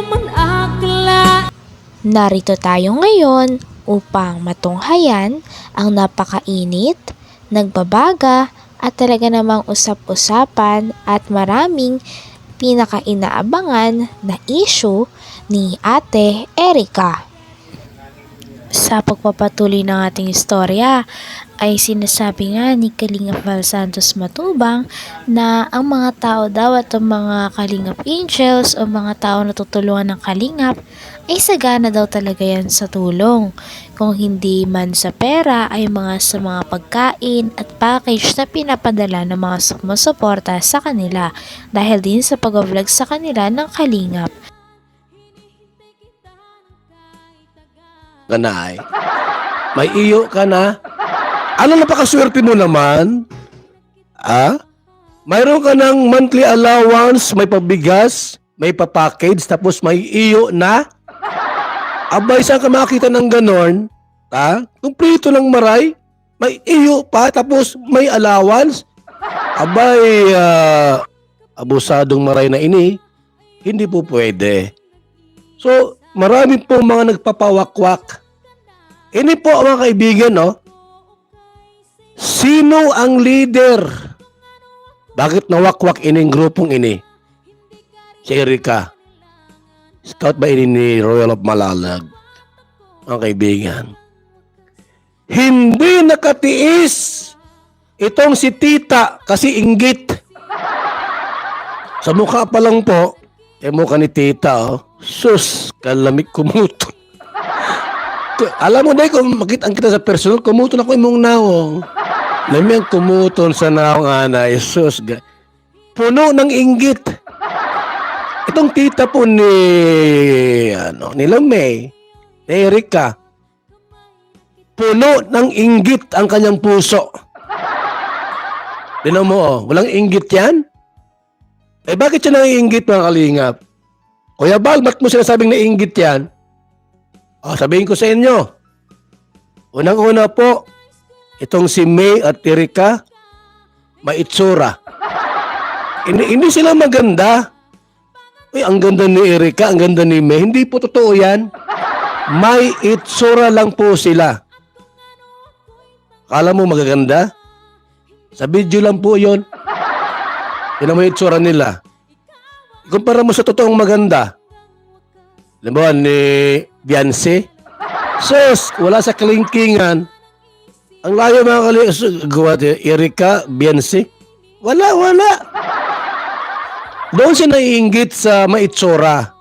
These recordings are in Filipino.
naman akla Narito tayo ngayon upang matunghayan ang napakainit, nagbabaga at talaga namang usap-usapan at maraming pinakainaabangan na issue ni Ate Erika. Sa pagpapatuloy ng ating istorya ay sinasabi nga ni Kalingap Val Santos Matubang na ang mga tao daw at ang mga Kalingap Angels o mga tao na tutulungan ng Kalingap ay sagana daw talaga yan sa tulong. Kung hindi man sa pera ay mga sa mga pagkain at package na pinapadala ng mga sumusuporta sa kanila dahil din sa pag-vlog sa kanila ng Kalingap. Ka na ay. May iyo ka na. Ano napakaswerte mo naman? Ah? Mayroon ka ng monthly allowance, may pabigas, may papackage, tapos may iyo na? Abay, saan ka makita ng ganon? Ha? Kumplito ng maray? May iyo pa, tapos may allowance? Abay, ah, abusadong maray na ini, hindi po pwede. So, marami po mga nagpapawakwak. Ini po mga kaibigan, no? Sino ang leader? Bakit nawakwak ining grupong ini? Si Erika. Scout ba ini ni Royal of Malalag? Mga kaibigan. Hindi nakatiis itong si Tita kasi inggit. Sa mukha pa lang po, eh mukha ni Tita, oh. Sus, kalamig kumuto. Alam mo na kung makita ang kita sa personal, kumuton ako imong nawong. Lamang kumuton sa nawong anay. Sus, ga- puno ng inggit. Itong tita po ni, ano, ni Lamay, ni Erika, puno ng inggit ang kanyang puso. Tinan mo, oh, walang inggit yan? Eh, bakit siya naiinggit mga kalingap? Kuya Bal, ba't mo sinasabing naiinggit yan? O, sabihin ko sa inyo. Unang-una po, itong si May at Erika, maitsura. Hindi, hindi sila maganda. Uy, ang ganda ni Erika, ang ganda ni May. Hindi po totoo yan. May itsura lang po sila. Kala mo magaganda? Sa video lang po yon. Yan ang may itsura nila. Ikumpara mo sa totoong maganda. Mo, ni Beyonce. Sus, wala sa kalingkingan. Ang layo mga kalingkingan. Gawa Erika, Beyonce. Wala, wala. Doon siya naiinggit sa maitsura.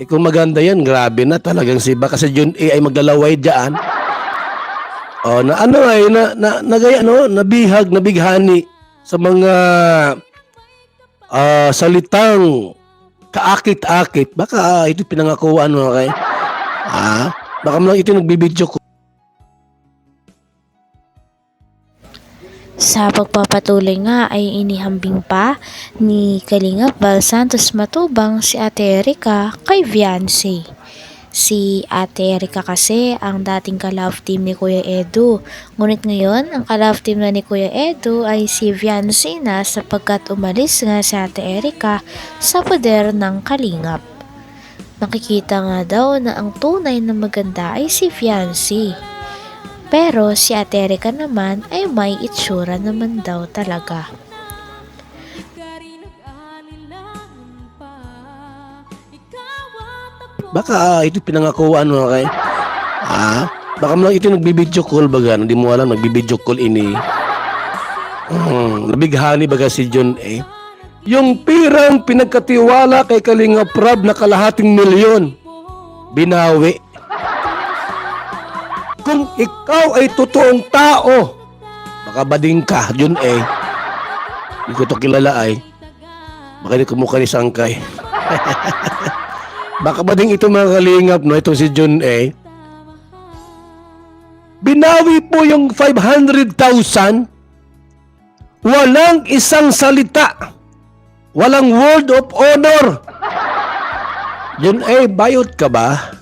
Eh kung maganda yan, grabe na talagang si baka si Jun A ay maglalaway dyan. Oh, na ano ay na, na, nagaya no, nabihag, nabighani sa mga ah, salitang kaakit-akit. Baka ah, ito pinangakuan mo kay. Ah, baka mo lang ito nagbibidyo ko. Sa pagpapatuloy nga ay inihambing pa ni Kalingap Val Santos Matubang si Ate Erika kay Viancy. Si Ate Erika kasi ang dating ka-love team ni Kuya Edu. Ngunit ngayon, ang ka-love team na ni Kuya Edu ay si Viancy na sapagkat umalis nga si Ate Erika sa poder ng Kalingap. Nakikita nga daw na ang tunay na maganda ay si Viancy. Pero si Ate Erika naman ay may itsura naman daw talaga. Baka ah, ito pinangakuan mo kay. Ah, baka mo lang ito nagbibidyo call baga. Hindi mo alam nagbibidyo call ini. Hmm, nabighani baga si John A. Yung pirang pinagkatiwala kay Kalinga Prab na kalahating milyon. Binawi. Kung ikaw ay totoong tao, baka bading ka, John A. Hindi ko to kilala ay. Baka hindi kumukha ni Sangkay. Baka ba ding ito mga kalingap, no? Ito si John A. Binawi po yung 500,000. Walang isang salita. Walang word of honor. John A, bayot ka ba?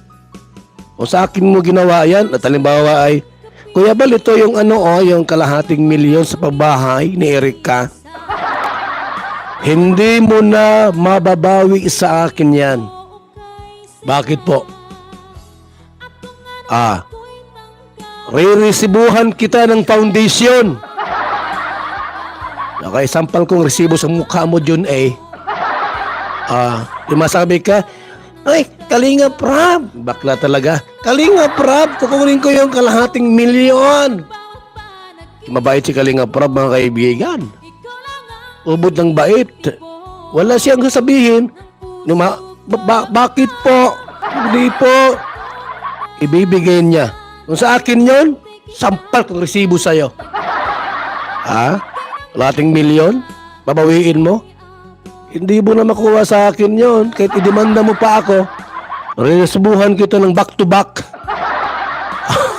O sa akin mo ginawa yan, at halimbawa ay, Kuya Bal, ito yung ano o, yung kalahating milyon sa pabahay ni Erika. Hindi mo na mababawi sa akin yan. Bakit po? Ah, re-resibuhan kita ng foundation. Nakaisampal kong resibo sa mukha mo, Jun eh. Ah, yung masabi ka, ay, Kalinga Prab. Bakla talaga. Kalinga Prab, kukunin ko yung kalahating milyon. Mabait si Kalinga Prab, mga kaibigan. Ubod ng bait. Wala siyang sasabihin. Numa, ba- ba- bakit po? Hindi po. Ibibigay niya. Kung sa akin yon, sampal kong resibo sa'yo. Ha? Kalahating milyon? Babawiin mo? Hindi mo na makuha sa akin yon kahit idemanda mo pa ako. Resubuhan kita ng back to back.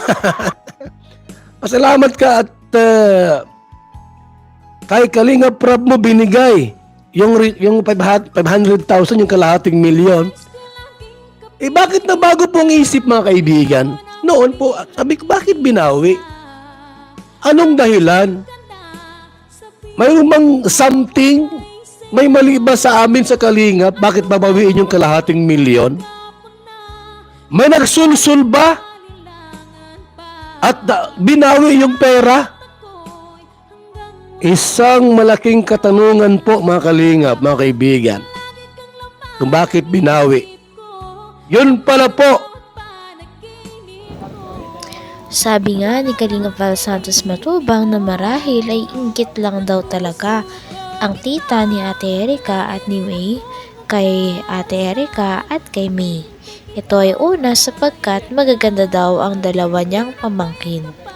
Pasalamat ka at uh, kay Kalinga Prab mo binigay yung yung 500 500,000 yung kalahating milyon. Eh bakit na bago pong isip mga kaibigan? Noon po, sabi ko bakit binawi? Anong dahilan? Mayroon bang something? May mali ba sa amin sa Kalingap? Bakit babawiin yung kalahating milyon? May nagsulsul ba? At binawi yung pera? Isang malaking katanungan po mga Kalingap, mga kaibigan. Kung bakit binawi? Yun pala po, Sabi nga ni Kalinga Val Santos Matubang na marahil ay inggit lang daw talaga ang tita ni Ate Erika at ni May kay Ate Erika at kay May. Ito ay una sapagkat magaganda daw ang dalawa niyang pamangkin.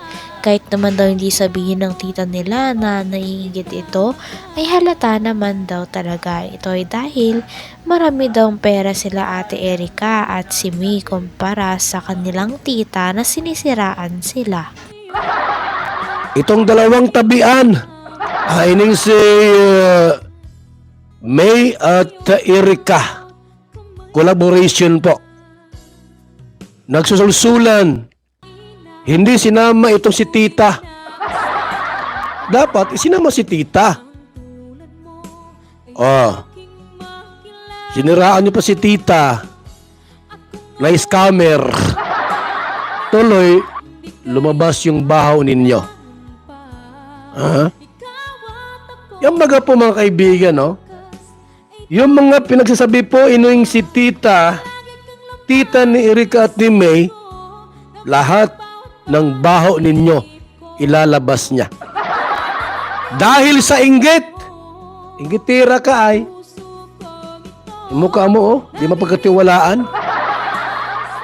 Kahit naman daw hindi sabihin ng tita nila na naiingit ito, ay halata naman daw talaga. Ito ay dahil marami daw pera sila ate Erika at si May kumpara sa kanilang tita na sinisiraan sila. itong dalawang tabian, ay ining si uh, May at Erika. Collaboration po. Nagsusulsulan. Hindi sinama itong si tita. Dapat isinama si tita. Oh. Siniraan niyo pa si tita. Na scammer. Tuloy, lumabas yung bahaw ninyo. Ha? Yung mga po mga kaibigan, no? Yung mga pinagsasabi po inuing si tita, tita ni Erika at ni May, lahat ng baho ninyo ilalabas niya. Dahil sa inggit, inggitira ka ay, mukha mo oh, di mapagkatiwalaan.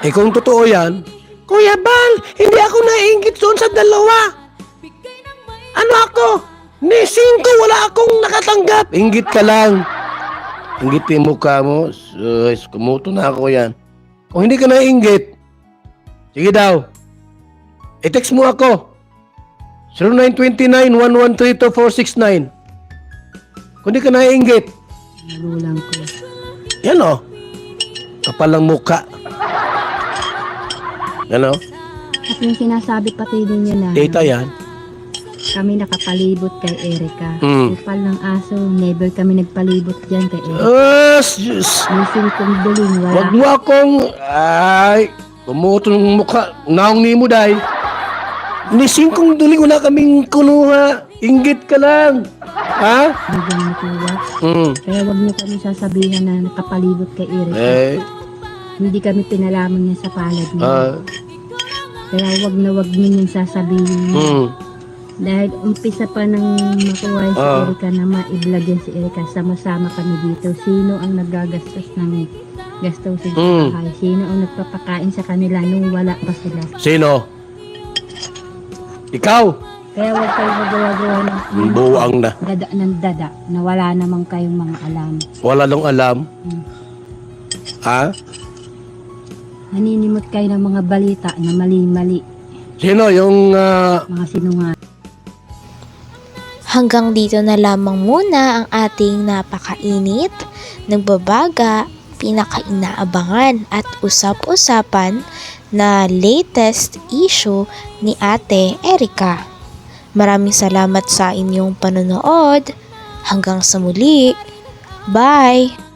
Eh kung totoo yan, Kuya Bal, hindi ako nainggit doon sa dalawa. Ano ako? Ni singko, wala akong nakatanggap. Inggit ka lang. Inggit yung mukha mo. Sus, kumuto na ako yan. Kung hindi ka nainggit, sige daw. I-text mo ako. 0929-113-2469. Kung hindi ka nainggit, Magulang ko. yan o. Kapal ng mukha. Yan o. At yung sinasabi pati ninyo na Data yan. kami nakapalibot kay Erika. Hmm. Upal ng aso, never kami nagpalibot dyan kay Erika. Ah, Diyos. May kong buling, wala. Wag mo akong... Ay, kumuto ng mukha. Naong ni mo, day. Nising kong duling wala kaming kunuha. Inggit ka lang. Ha? Bigyan mo tuwa. Hmm. Kaya wag niyo kami sasabihan na nakapalibot kay Erika. Eh, Hindi kami pinalaman niya sa palad niya. ah, Kaya wag na wag niyo yung sasabihin. hmm. Dahil umpisa pa nang makuha si Ah. Erika na maiblog yan si Erika, sama-sama kami dito. Sino ang nagagastos ng gastusin sa Mm. bahay? Sino ang nagpapakain sa kanila nung wala pa sila? Sino? Ikaw? Kaya huwag kayo magawa-gawa ng Buwang na. dada ng dada na wala namang kayong mga alam. Wala nang alam. Hmm. Ha? Naninimot kayo ng mga balita na mali-mali, Sino yung... ah, mga sinungaling. Hanggang dito na lamang muna ang ating napakainit, nagbabaga, pinakainaabangan at usap-usapan na latest issue ni Ate Erika. Maraming salamat sa inyong panonood. Hanggang sa muli. Bye!